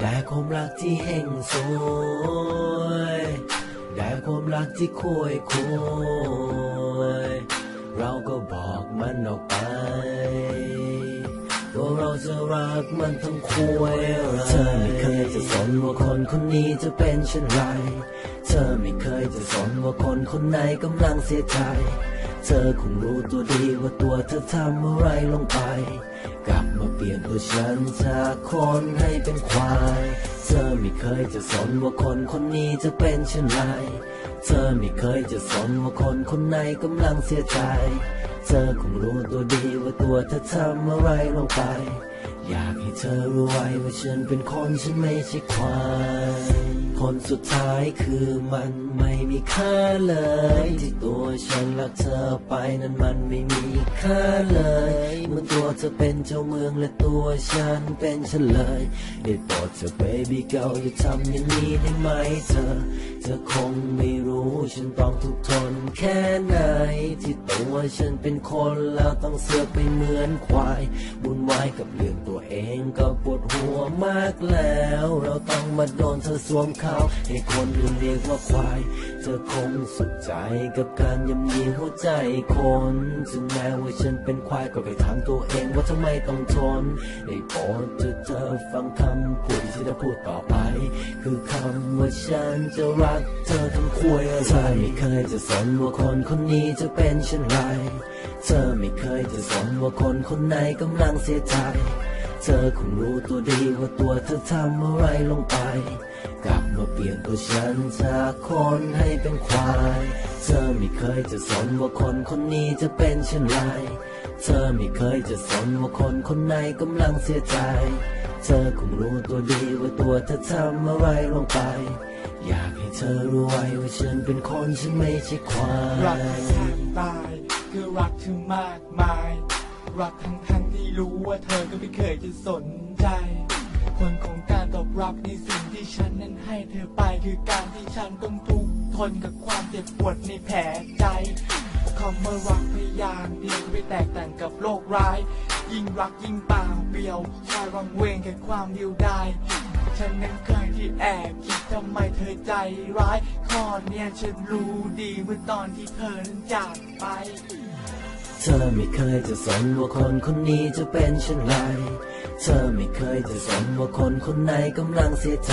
ได้ความรักที่เห่งสวยได้ความรักที่คุยคุยเราก็บอกมันออกไปว่าเราจะรักมันทั้งคุยเธอไม่เคยจะสนว่าคนคนนี้จะเป็นเช่นไร เธอไม่เคยจะสนว่าคนคนไหนกำลังเสียใจ เธอคงรู้ตัวดีว่าตัวเธอทำอะไรลงไป กลับมาเปลี่ยนตัวฉันจากคนให้เป็นควาย เธอไม่เคยจะสนว่าคนคนนี้จะเป็นเช่นไรเธอไม่เคยจะสนว่าคนคนไหนกำลังเสียใจ เธอคงรู้ตัวดีว่าตัวเธอทำอะไรลงไป อยาก เธอรู้ไว้ว่าฉันเป็นคนฉันไม่ใช่ควายคนสุดท้ายคือมันไม่มีค่าเลย ที่ตัวฉันรักเธอไปนั้นมันไม่มีค่าเลยเมื่อตัวเธอเป็นเจ้าเมืองและตัวฉันเป็นเฉลยได้โปรดเธอ baby girl อย่าทำอย่างนี้ได้ไหมเธอ เธอคงไม่รู้ฉันต้องทุกทนแค่ไหน ที่ตัวฉันเป็นคนแล้วต้องเสือกไปเหมือนควายบุญวายกับเรื่องตัวเองก็ปวดหัวมากแล้ว เราต้องมาโดนเธอสวมเขาให้คนอื่นเรียกว่าควาย เธอคงสุดใจกับการยำยีหัวใจคนถึงแม้ว่าฉันเป็นควายก็ไปถามตัวเองว่าทำไมต้องทนได้โปรดเธอเธอฟังคำพูดที่จะพูดต่อไป คือคำว่าฉันจะรักเธอทั้งคุยอะไรไม่เคยจะสนว่าคนคนนี้จะเป็นเช่นไร เธอไม่เคยจะสนว่าคนคนไหนกำลังเสียใจ เธอคงรู้ตัวดีว่าตัวเธอทำอะไรลงไป กลับมาเปลี่ยนตัวฉันจากคนให้เป็นควาย เธอไม่เคยจะสนว่าคนคนนี้จะเป็นเช่นไร เธอไม่เคยจะสนว่าคนคนไหนกำลังเสียใจ เธอคงรู้ตัวดีว่าตัวเธอทำอะไรลงไป อยากให้เธอรู้ไว้ว่าฉันเป็นคนฉันไม่ใช่ควาย รักยแทบตายคือรักเธอมากมาย รักทั้งทั้ง รู้ว่าเธอก็ไม่เคยจะสนใจ ผลของการตอบรับในสิ่งที่ฉันนั้นให้เธอไปคือการที่ฉันต้องทุกข์ทนกับความเจ็บปวดในแผลใจคำว่ารักพยายามเดียวไม่แตกต่างกับโลกร้าย ยิ่งรักยิ่งเปล่าเปลี่ยวคอยวังเวงแค่ความเดียวดายฉันนั้นเคยที่แอบคิดทำไมเธอใจร้ายข้อเนี้ยฉันรู้ดีเมื่อตอนที่เธอนั้นจากไป เธอไม่เคยจะสนว่าคนคนนี้จะเป็นเช่นไร เธอไม่เคยจะสนว่าคนคนไหนกำลังเสียใจ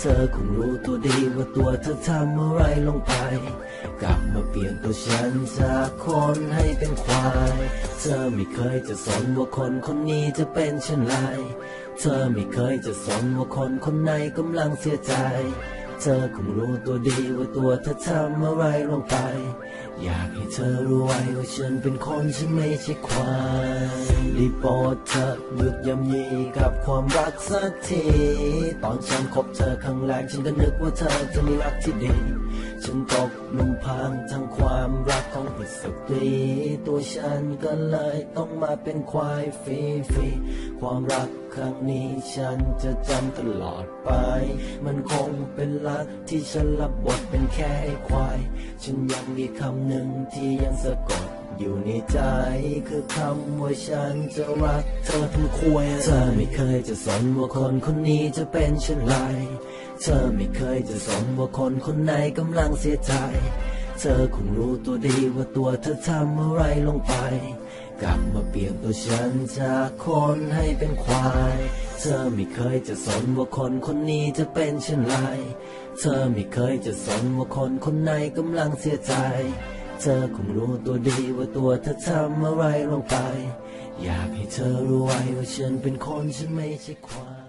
เธอคงรู้ตัวดีว่าตัวเธอทำอะไรลงไป กลับมาเปลี่ยนตัวฉันจากคนให้เป็นควาย เธอไม่เคยจะสนว่าคนคนนี้จะเป็นเช่นไร เธอไม่เคยจะสนว่าคนคนไหนกำลังเสียใจ เธอคงรู้ตัวดีว่าตัวเธอทำอะไรลงไป อยากให้เธอรู้ไว้ว่าฉันเป็นคนฉันไม่ใช่ควายได้โปรดเธอหยุดยำยีกับความรักสักที ตอนฉันคบเธอครั้งแรกฉันก็นึกว่าเธอจะมีรักที่ดี ฉันตกลุมพรางทั้งความรักของผิดสตรีตัวฉันก็เลยต้องมาเป็นควายฟรีๆความรักครั้งนี้ฉันจะจำตลอดไป มันคงเป็นรักที่ฉันรับบทเป็นแค่ไอ้ควาย ฉันยังมีคำหนึ่งที่ยังสะกดอยู่ในใจคือคำว่าฉันจะรักเธอทั้งควยเธอไม่เคยจะสนว่าคนคนนี้จะเป็นเช่นไร เธอไม่เคยจะสนว่าคนคนไหนกำลังเสียใจ เธอคงรู้ตัวดีว่าตัวเธอทำอะไรลงไป กลับมาเปลี่ยนตัวฉันจากคนให้เป็นควาย เธอไม่เคยจะสนว่าคนคนนี้จะเป็นเช่นไร เธอไม่เคยจะสนว่าคนคนไหนกำลังเสียใจ เธอคงรู้ตัวดีว่าตัวเธอทำอะไรลงไป อยากให้เธอรู้ไว้ว่าฉันเป็นคนฉันไม่ใช่ควาย